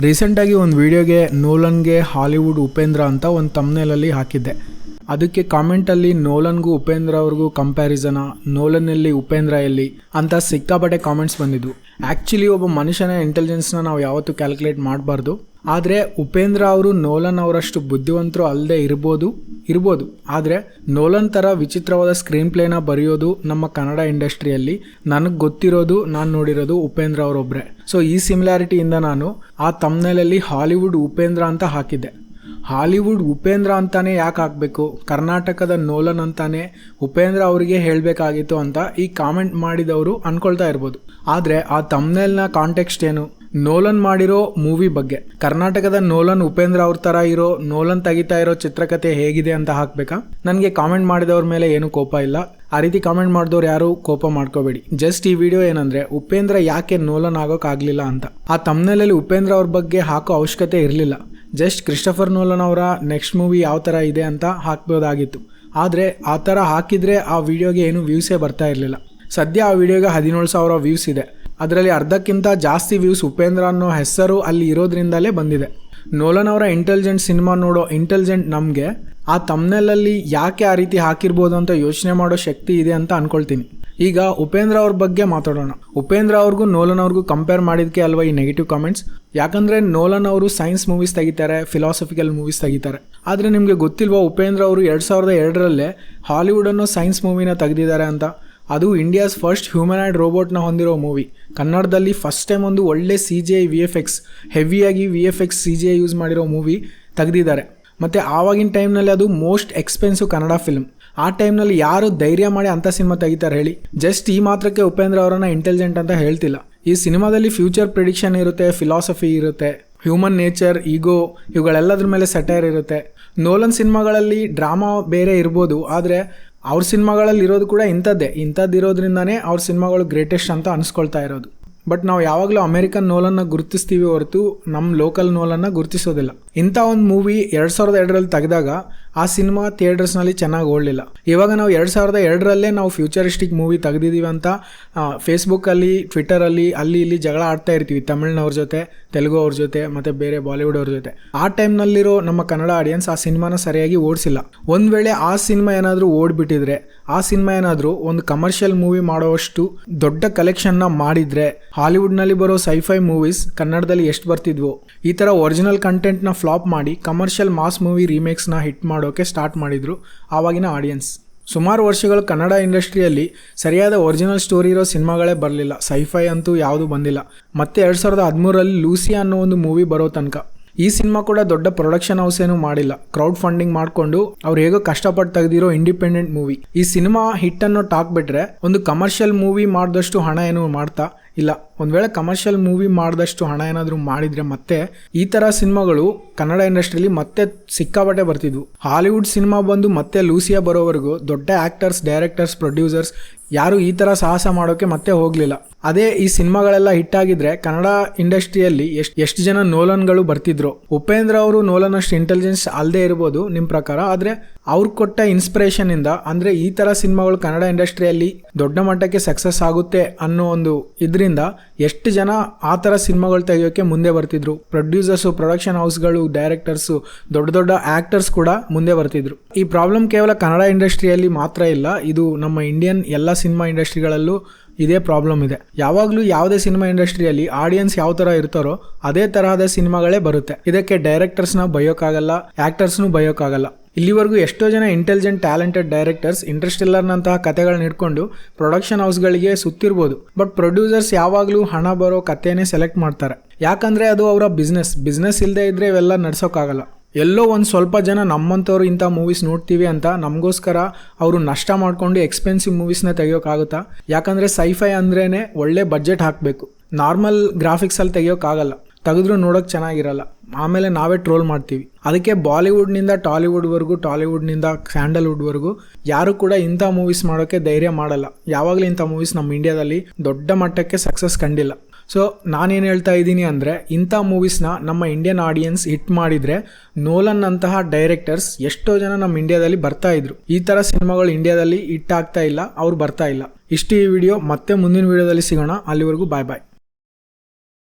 ರೀಸೆಂಟಾಗಿ ಒಂದು ವಿಡಿಯೋಗೆ ನೋಲನ್ಗೆ ಹಾಲಿವುಡ್ ಉಪೇಂದ್ರ ಅಂತ ಒಂದು ತಮ್ನೇಲಲ್ಲಿ ಹಾಕಿದ್ದೆ. ಅದಕ್ಕೆ ಕಾಮೆಂಟಲ್ಲಿ ನೋಲನ್ಗೂ ಉಪೇಂದ್ರ ಅವ್ರಿಗೂ ಕಂಪ್ಯಾರಿಸನ ನೋಲನ್ನಲ್ಲಿ ಉಪೇಂದ್ರ ಎಲ್ಲಿ ಅಂತ ಸಿಕ್ಕಾಪಟ್ಟೆ ಕಾಮೆಂಟ್ಸ್ ಬಂದಿದ್ವು. ಆ್ಯಕ್ಚುಲಿ ಒಬ್ಬ ಮನುಷ್ಯನ ಇಂಟೆಲಿಜೆನ್ಸ್ನ ನಾವು ಯಾವತ್ತೂ ಕ್ಯಾಲ್ಕುಲೇಟ್ ಮಾಡಬಾರ್ದು. ಆದರೆ ಉಪೇಂದ್ರ ಅವರು ನೋಲನ್ ಅವರಷ್ಟು ಬುದ್ಧಿವಂತರು ಅಲ್ಲದೆ ಇರ್ಬೋದು ಇರ್ಬೋದು. ಆದರೆ ನೋಲನ್ ಥರ ವಿಚಿತ್ರವಾದ ಸ್ಕ್ರೀನ್ ಪ್ಲೇನ ಬರೆಯೋದು ನಮ್ಮ ಕನ್ನಡ ಇಂಡಸ್ಟ್ರಿಯಲ್ಲಿ ನನಗೆ ಗೊತ್ತಿರೋದು, ನಾನು ನೋಡಿರೋದು ಉಪೇಂದ್ರ ಅವರೊಬ್ಬರೇ ಸೊ ಈ ಸಿಮಿಲಾರಿಟಿಯಿಂದ ನಾನು ಆ ತಮ್ನೆಲಲ್ಲಿ ಹಾಲಿವುಡ್ ಉಪೇಂದ್ರ ಅಂತ ಹಾಕಿದ್ದೆ. ಹಾಲಿವುಡ್ ಉಪೇಂದ್ರ ಅಂತಾನೆ ಯಾಕೆ ಹಾಕಬೇಕು? ಕರ್ನಾಟಕದ ನೋಲನ್ ಅಂತಾನೆ ಉಪೇಂದ್ರ ಅವರಿಗೆ ಹೇಳಬೇಕಾಗಿತ್ತು ಅಂತ ಈ ಕಾಮೆಂಟ್ ಮಾಡಿದವರು ಅನ್ಕೊಳ್ತಾ ಇರ್ಬೋದು. ಆದರೆ ಆ ತಮ್ನೆಲ್ನ ಕಾಂಟೆಕ್ಸ್ಟ್ ಏನು? ನೋಲನ್ ಮಾಡಿರೋ ಮೂವಿ ಬಗ್ಗೆ. ಕರ್ನಾಟಕದ ನೋಲನ್ ಉಪೇಂದ್ರ ಅವ್ರ ತರ ಇರೋ, ನೋಲನ್ ತೆಗಿತಾ ಇರೋ ಚಿತ್ರಕಥೆ ಹೇಗಿದೆ ಅಂತ ಹಾಕ್ಬೇಕಾ? ನನಗೆ ಕಾಮೆಂಟ್ ಮಾಡಿದವ್ರ ಮೇಲೆ ಏನು ಕೋಪ ಇಲ್ಲ. ಆ ರೀತಿ ಕಾಮೆಂಟ್ ಮಾಡಿದವ್ರು ಯಾರು ಕೋಪ ಮಾಡ್ಕೋಬೇಡಿ. ಜಸ್ಟ್ ಈ ವಿಡಿಯೋ ಏನಂದ್ರೆ, ಉಪೇಂದ್ರ ಯಾಕೆ ನೋಲನ್ ಆಗೋಕ್ಕಾಗಲಿಲ್ಲ ಅಂತ. ಆ ತಮ್ನೆಲಲ್ಲಿ ಉಪೇಂದ್ರ ಅವ್ರ ಬಗ್ಗೆ ಹಾಕೋ ಅವಶ್ಯಕತೆ ಇರಲಿಲ್ಲ. ಜಸ್ಟ್ ಕ್ರಿಸ್ಟಫರ್ ನೋಲನ್ ಅವರ ನೆಕ್ಸ್ಟ್ ಮೂವಿ ಯಾವ ಥರ ಇದೆ ಅಂತ ಹಾಕ್ಬೋದಾಗಿತ್ತು. ಆದರೆ ಆ ಥರ ಹಾಕಿದರೆ ಆ ವಿಡಿಯೋಗೆ ಏನು ವ್ಯೂಸೇ ಬರ್ತಾ ಇರಲಿಲ್ಲ. ಸದ್ಯ ಆ ವಿಡಿಯೋಗೆ ಹದಿನೇಳು ಸಾವಿರ ವ್ಯೂಸ್ ಇದೆ. ಅದರಲ್ಲಿ ಅರ್ಧಕ್ಕಿಂತ ಜಾಸ್ತಿ ವ್ಯೂಸ್ ಉಪೇಂದ್ರ ಅನ್ನೋ ಹೆಸರು ಅಲ್ಲಿ ಇರೋದ್ರಿಂದಲೇ ಬಂದಿದೆ. ನೋಲನ್ ಅವರ ಇಂಟೆಲಿಜೆಂಟ್ ಸಿನಿಮಾ ನೋಡೋ ಇಂಟೆಲಿಜೆಂಟ್ ನಮಗೆ ಆ ತಮ್ನೆಲಲ್ಲಿ ಯಾಕೆ ಆ ರೀತಿ ಹಾಕಿರ್ಬೋದು ಅಂತ ಯೋಚನೆ ಮಾಡೋ ಶಕ್ತಿ ಇದೆ ಅಂತ ಅನ್ಕೊಳ್ತೀನಿ. ಈಗ ಉಪೇಂದ್ರ ಅವ್ರ ಬಗ್ಗೆ ಮಾತಾಡೋಣ. ಉಪೇಂದ್ರ ಅವ್ರಿಗೂ ನೋಲನ್ ಅವ್ರಿಗೂ ಕಂಪೇರ್ ಮಾಡಿದಕ್ಕೆ ಅಲ್ವಾ ಈ ನೆಗೆಟಿವ್ ಕಾಮೆಂಟ್ಸ್ ಯಾಕಂದ್ರೆ ನೋಲನ್ ಅವರು ಸೈನ್ಸ್ ಮೂವೀಸ್ ತೆಗಿತಾರೆ ಫಿಲಾಸಫಿಕಲ್ ಮೂವೀಸ್ ತೆಗಿತಾರೆ. ಆದರೆ ನಿಮಗೆ ಗೊತ್ತಿಲ್ವಾ ಉಪೇಂದ್ರ ಅವರು ಎರಡು ಸಾವಿರದ ಎರಡರಲ್ಲೇ ಹಾಲಿವುಡ್ ಅನ್ನೋ ಸೈನ್ಸ್ ಮೂವಿನ ತೆಗೆದಿದ್ದಾರೆ ಅಂತ? ಅದು ಇಂಡಿಯಾಸ್ ಫಸ್ಟ್ ಹ್ಯೂಮನ್ ಆ್ಯಂಡ್ ರೋಬೋಟ್ನ ಹೊಂದಿರೋ ಮೂವಿ. ಕನ್ನಡದಲ್ಲಿ ಫಸ್ಟ್ ಟೈಮ್ ಒಂದು ಒಳ್ಳೆ C G I V F X, ಹೆವಿಯಾಗಿ V F X C G I use ಮಾಡಿರೋ ಮೂವಿ ತೆಗೆದಿದ್ದಾರೆ. ಮತ್ತು ಆವಾಗಿನ ಟೈಮ್ನಲ್ಲಿ ಅದು ಮೋಸ್ಟ್ ಎಕ್ಸ್ಪೆನ್ಸಿವ್ ಕನ್ನಡ ಫಿಲ್ಮ್. ಆ ಟೈಮ್ನಲ್ಲಿ ಯಾರು ಧೈರ್ಯ ಮಾಡಿ ಅಂಥ ಸಿನಿಮಾ ತೆಗಿತಾರೆ ಹೇಳಿ. ಜಸ್ಟ್ ಈ ಮಾತ್ರಕ್ಕೆ ಉಪೇಂದ್ರ ಅವರನ್ನ ಇಂಟೆಲಿಜೆಂಟ್ ಅಂತ ಹೇಳ್ತಿಲ್ಲ. ಈ ಸಿನಿಮಾದಲ್ಲಿ ಫ್ಯೂಚರ್ ಪ್ರಿಡಿಕ್ಷನ್ ಇರುತ್ತೆ ಫಿಲಾಸಫಿ ಇರುತ್ತೆ ಹ್ಯೂಮನ್ ನೇಚರ್ ಈಗೋ ಇವುಗಳೆಲ್ಲದ್ರ ಮೇಲೆ ಸೆಟೈರ್ ಇರುತ್ತೆ. ನೋಲನ್ ಸಿನಿಮಾಗಳಲ್ಲಿ ಡ್ರಾಮಾ ಬೇರೆ ಇರ್ಬೋದು, ಆದರೆ ಅವ್ರ ಸಿನಿಮಾಗಳಲ್ಲಿ ಇರೋದು ಕೂಡ ಇಂಥದ್ದೇ. ಇಂಥದ್ದು ಇರೋದ್ರಿಂದನೇ ಅವ್ರ ಸಿನಿಮಾಗಳು ಗ್ರೇಟೆಸ್ಟ್ ಅಂತ ಅನಿಸ್ಕೊಳ್ತಾ ಇರೋದು. ಬಟ್ ನಾವು ಯಾವಾಗಲೂ ಅಮೆರಿಕನ್ ನೋಲನ್ನ ಗುರುತಿಸ್ತೀವಿ ಹೊರತು ನಮ್ಮ ಲೋಕಲ್ ನೋಲನ್ನ ಗುರುತಿಸೋದಿಲ್ಲ. ಇಂಥ ಒಂದು ಮೂವಿ ಎರಡು ಸಾವಿರದ ಎರಡರಲ್ಲಿ ತೆಗೆದಾಗ ಆ ಸಿನಿಮಾ ಥಿಯೇಟರ್ಸ್ನಲ್ಲಿ ಚೆನ್ನಾಗಿ ಓಡಲಿಲ್ಲ. ಇವಾಗ ನಾವು ಎರಡು ಸಾವಿರದ ಎರಡರಲ್ಲೇ ನಾವು ಫ್ಯೂಚರಿಸ್ಟಿಕ್ ಮೂವಿ ತೆಗೆದಿದ್ದೀವಿ ಅಂತ ಫೇಸ್ಬುಕ್ಕಲ್ಲಿ, ಟ್ವಿಟ್ಟರಲ್ಲಿ, ಅಲ್ಲಿ ಇಲ್ಲಿ ಜಗಳ ಆಡ್ತಾ ಇರ್ತೀವಿ ತಮಿಳ್ನವ್ರ ಜೊತೆ ತೆಲುಗು ಅವ್ರ ಜೊತೆ, ಮತ್ತು ಬೇರೆ ಬಾಲಿವುಡ್ ಅವ್ರ ಜೊತೆ. ಆ ಟೈಮ್ನಲ್ಲಿರೋ ನಮ್ಮ ಕನ್ನಡ ಆಡಿಯನ್ಸ್ ಆ ಸಿನಿಮಾನ ಸರಿಯಾಗಿ ಓಡಿಸಿಲ್ಲ. ಒಂದು ವೇಳೆ ಆ ಸಿನಿಮಾ ಏನಾದರೂ ಓಡ್ಬಿಟ್ಟಿದ್ರೆ, ಆ ಸಿನಿಮಾ ಏನಾದರೂ ಒಂದು ಕಮರ್ಷಿಯಲ್ ಮೂವಿ ಮಾಡೋವಷ್ಟು ದೊಡ್ಡ ಕಲೆಕ್ಷನ್ನ ಮಾಡಿದರೆ, ಹಾಲಿವುಡ್ನಲ್ಲಿ ಬರೋ ಸೈಫೈ ಮೂವೀಸ್ ಕನ್ನಡದಲ್ಲಿ ಎಷ್ಟು ಬರ್ತಿದ್ವು, ಈ ಥರ ಒರಿಜಿನಲ್ ಕಂಟೆಂಟ್ನ ಫ್ಲಾಪ್ ಮಾಡಿ ಕಮರ್ಷಿಯಲ್ ಮಾಸ್ ಮೂವಿ ರೀಮೇಕ್ಸ್ನ ಹಿಟ್ ಮಾಡೋಕೆ ಸ್ಟಾರ್ಟ್ ಮಾಡಿದರು ಆವಾಗಿನ ಆಡಿಯನ್ಸ್ ಸುಮಾರು ವರ್ಷಗಳು ಕನ್ನಡ ಇಂಡಸ್ಟ್ರಿಯಲ್ಲಿ ಸರಿಯಾದ ಒರಿಜಿನಲ್ ಸ್ಟೋರಿ ಇರೋ ಸಿನಿಮಾಗಳೇ ಬರಲಿಲ್ಲ. ಸೈಫೈ ಅಂತೂ ಯಾವುದೂ ಬಂದಿಲ್ಲ. ಮತ್ತೆ ಎರಡು ಸಾವಿರದ ಹದಿಮೂರರಲ್ಲಿ ಲೂಸಿ ಅನ್ನೋ ಒಂದು ಮೂವಿ ಬರೋ ತನಕ. ಈ ಸಿನಿಮಾ ಕೂಡ ದೊಡ್ಡ ಪ್ರೊಡಕ್ಷನ್ ಹೌಸ್ ಏನು ಮಾಡಿಲ್ಲ. ಕ್ರೌಡ್ ಫಂಡಿಂಗ್ ಮಾಡಿಕೊಂಡು ಅವ್ರು ಹೇಗೋ ಕಷ್ಟಪಟ್ಟು ತೆಗೆದಿರೋ ಇಂಡಿಪೆಂಡೆಂಟ್ ಮೂವಿ ಈ ಸಿನಿಮಾ ಹಿಟ್ ಅನ್ನೋ ಟಾಕ್ ಬಿಟ್ರೆ ಒಂದು ಕಮರ್ಷಿಯಲ್ ಮೂವಿ ಮಾಡಿದಷ್ಟು ಹಣ ಏನು ಮಾಡ್ತಾ ಇಲ್ಲ, ಒಂದು ವೇಳೆ ಕಮರ್ಷಿಯಲ್ ಮೂವಿ ಮಾಡಿದಷ್ಟು ಹಣ ಏನಾದರೂ ಮಾಡಿದರೆ ಮತ್ತೆ ಈ ಥರ ಸಿನಿಮಾಗಳು ಕನ್ನಡ ಇಂಡಸ್ಟ್ರಿಲಿ ಮತ್ತೆ ಸಿಕ್ಕಾಬಟ್ಟೆ ಬರ್ತಿದ್ವು. ಹಾಲಿವುಡ್ ಸಿನಿಮಾ ಬಂದು ಮತ್ತೆ ಲೂಸಿಯಾ ಬರೋವರೆಗೂ ದೊಡ್ಡ ಆ್ಯಕ್ಟರ್ಸ್ ಡೈರೆಕ್ಟರ್ಸ್ ಪ್ರೊಡ್ಯೂಸರ್ಸ್ ಯಾರು ಈ ಥರ ಸಾಹಸ ಮಾಡೋಕೆ ಮತ್ತೆ ಹೋಗಲಿಲ್ಲ. ಅದೇ ಈ ಸಿನಿಮಾಗಳೆಲ್ಲ ಹಿಟ್ ಆಗಿದ್ರೆ ಕನ್ನಡ ಇಂಡಸ್ಟ್ರಿಯಲ್ಲಿ ಎಷ್ಟು ಎಷ್ಟು ಜನ ನೋಲನ್ಗಳು ಬರ್ತಿದ್ರು. ಉಪೇಂದ್ರ ಅವರು ನೋಲನ್ ಅಷ್ಟು ಇಂಟೆಲಿಜೆನ್ಸ್ ಅಲ್ಲದೆ ಇರ್ಬೋದು ನಿಮ್ಮ ಪ್ರಕಾರ? ಆದರೆ ಅವ್ರು ಕೊಟ್ಟ ಇನ್ಸ್ಪಿರೇಷನ್ ಇಂದ, ಅಂದರೆ ಈ ಥರ ಸಿನಿಮಾಗಳು ಕನ್ನಡ ಇಂಡಸ್ಟ್ರಿಯಲ್ಲಿ ದೊಡ್ಡ ಮಟ್ಟಕ್ಕೆ ಸಕ್ಸಸ್ ಆಗುತ್ತೆ ಅನ್ನೋ ಒಂದು ಇದರಿಂದ ಎಷ್ಟು ಜನ ಆ ಥರ ಸಿನಿಮಾಗಳು ತೆಗಿಯೋಕೆ ಮುಂದೆ ಬರ್ತಿದ್ರು. ಪ್ರೊಡ್ಯೂಸರ್ಸು ಪ್ರೊಡಕ್ಷನ್ ಹೌಸ್ಗಳು ಡೈರೆಕ್ಟರ್ಸು ದೊಡ್ಡ ದೊಡ್ಡ ಆ್ಯಕ್ಟರ್ಸ್ ಕೂಡ ಮುಂದೆ ಬರ್ತಿದ್ರು. ಈ ಪ್ರಾಬ್ಲಮ್ ಕೇವಲ ಕನ್ನಡ ಇಂಡಸ್ಟ್ರಿಯಲ್ಲಿ ಮಾತ್ರ ಇಲ್ಲ, ಇದು ನಮ್ಮ ಇಂಡಿಯನ್ ಎಲ್ಲ ಸಿನಿಮಾ ಇಂಡಸ್ಟ್ರಿಗಳಲ್ಲೂ ಇದೇ ಪ್ರಾಬ್ಲಮ್ ಇದೆ. ಯಾವಾಗಲೂ ಯಾವುದೇ ಸಿನಿಮಾ ಇಂಡಸ್ಟ್ರಿಯಲ್ಲಿ ಆಡಿಯನ್ಸ್ ಯಾವ ಥರ ಇರ್ತಾರೋ ಅದೇ ತರಹದ ಸಿನಿಮಾಗಳೇ ಬರುತ್ತೆ. ಇದಕ್ಕೆ ಡೈರೆಕ್ಟರ್ಸ್ನ ಬಯೋಕ್ಕಾಗಲ್ಲ ಆ್ಯಕ್ಟರ್ಸ್ನೂ ಬಯೋಕ್ಕಾಗಲ್ಲ ಇಲ್ಲಿವರೆಗೂ ಎಷ್ಟೋ ಜನ ಇಂಟೆಲಿಜೆಂಟ್ ಟ್ಯಾಲೆಂಟೆಡ್ ಡೈರೆಕ್ಟರ್ಸ್ ಇಂಟ್ರೆಸ್ಟಿಲ್ಲರ್ನಂತಹ ಕಥೆಗಳನ್ನ ಇಟ್ಕೊಂಡು ಪ್ರೊಡಕ್ಷನ್ ಹೌಸ್ಗಳಿಗೆ ಸುತ್ತಿರ್ಬೋದು. ಬಟ್ ಪ್ರೊಡ್ಯೂಸರ್ಸ್ ಯಾವಾಗಲೂ ಹಣ ಬರೋ ಕಥೆನೇ ಸೆಲೆಕ್ಟ್ ಮಾಡ್ತಾರೆ. ಯಾಕಂದರೆ ಅದು ಅವರ ಬಿಸ್ನೆಸ್ ಬಿಸ್ನೆಸ್ ಇಲ್ಲದೆ ಇದ್ದರೆ ಇವೆಲ್ಲ ನಡ್ಸೋಕ್ಕಾಗಲ್ಲ. ಎಲ್ಲೋ ಒಂದು ಸ್ವಲ್ಪ ಜನ ನಮ್ಮಂಥವ್ರು ಇಂಥ ಮೂವೀಸ್ ನೋಡ್ತೀವಿ ಅಂತ ನಮಗೋಸ್ಕರ ಅವರು ನಷ್ಟ ಮಾಡಿಕೊಂಡು ಎಕ್ಸ್ಪೆನ್ಸಿವ್ ಮೂವೀಸ್ನ ತೆಗಿಯೋಕ್ಕಾಗುತ್ತಾ ಯಾಕಂದರೆ ಸೈಫೈ ಅಂದ್ರೇ ಒಳ್ಳೆ ಬಜೆಟ್ ಹಾಕಬೇಕು. ನಾರ್ಮಲ್ ಗ್ರಾಫಿಕ್ಸಲ್ಲಿ ತೆಗಿಯೋಕ್ಕಾಗಲ್ಲ ತೆಗೆದ್ರೂ ನೋಡೋಕೆ ಚೆನ್ನಾಗಿರಲ್ಲ. ಆಮೇಲೆ ನಾವೇ ಟ್ರೋಲ್ ಮಾಡ್ತೀವಿ. ಅದಕ್ಕೆ ಬಾಲಿವುಡ್ನಿಂದ ಟಾಲಿವುಡ್ವರೆಗೂ, ಟಾಲಿವುಡ್ನಿಂದ ಸ್ಯಾಂಡಲ್ವುಡ್ವರೆಗೂ ಯಾರು ಕೂಡ ಇಂಥ ಮೂವೀಸ್ ಮಾಡೋಕ್ಕೆ ಧೈರ್ಯ ಮಾಡಲ್ಲ. ಯಾವಾಗಲೂ ಇಂಥ ಮೂವೀಸ್ ನಮ್ಮ ಇಂಡಿಯಾದಲ್ಲಿ ದೊಡ್ಡ ಮಟ್ಟಕ್ಕೆ ಸಕ್ಸಸ್ ಕಂಡಿಲ್ಲ. ಸೊ ನಾನೇನು ಹೇಳ್ತಾ ಇದ್ದೀನಿ ಅಂದರೆ, ಇಂಥ ಮೂವೀಸ್ನ ನಮ್ಮ ಇಂಡಿಯನ್ ಆಡಿಯನ್ಸ್ ಹಿಟ್ ಮಾಡಿದರೆ ನೋಲನ್ ಅಂತಹ ಡೈರೆಕ್ಟರ್ಸ್ ಎಷ್ಟೋ ಜನ ನಮ್ಮ ಇಂಡಿಯಾದಲ್ಲಿ ಬರ್ತಾ ಇದ್ರು. ಈ ಥರ ಸಿನಿಮಾಗಳು ಇಂಡಿಯಾದಲ್ಲಿ ಹಿಟ್ ಆಗ್ತಾ ಇಲ್ಲ, ಅವ್ರು ಬರ್ತಾ ಇಲ್ಲ. ಇಷ್ಟು ಈ ವಿಡಿಯೋ ಮತ್ತೆ ಮುಂದಿನ ವಿಡಿಯೋದಲ್ಲಿ ಸಿಗೋಣ. ಅಲ್ಲಿವರೆಗೂ ಬಾಯ್ ಬಾಯ್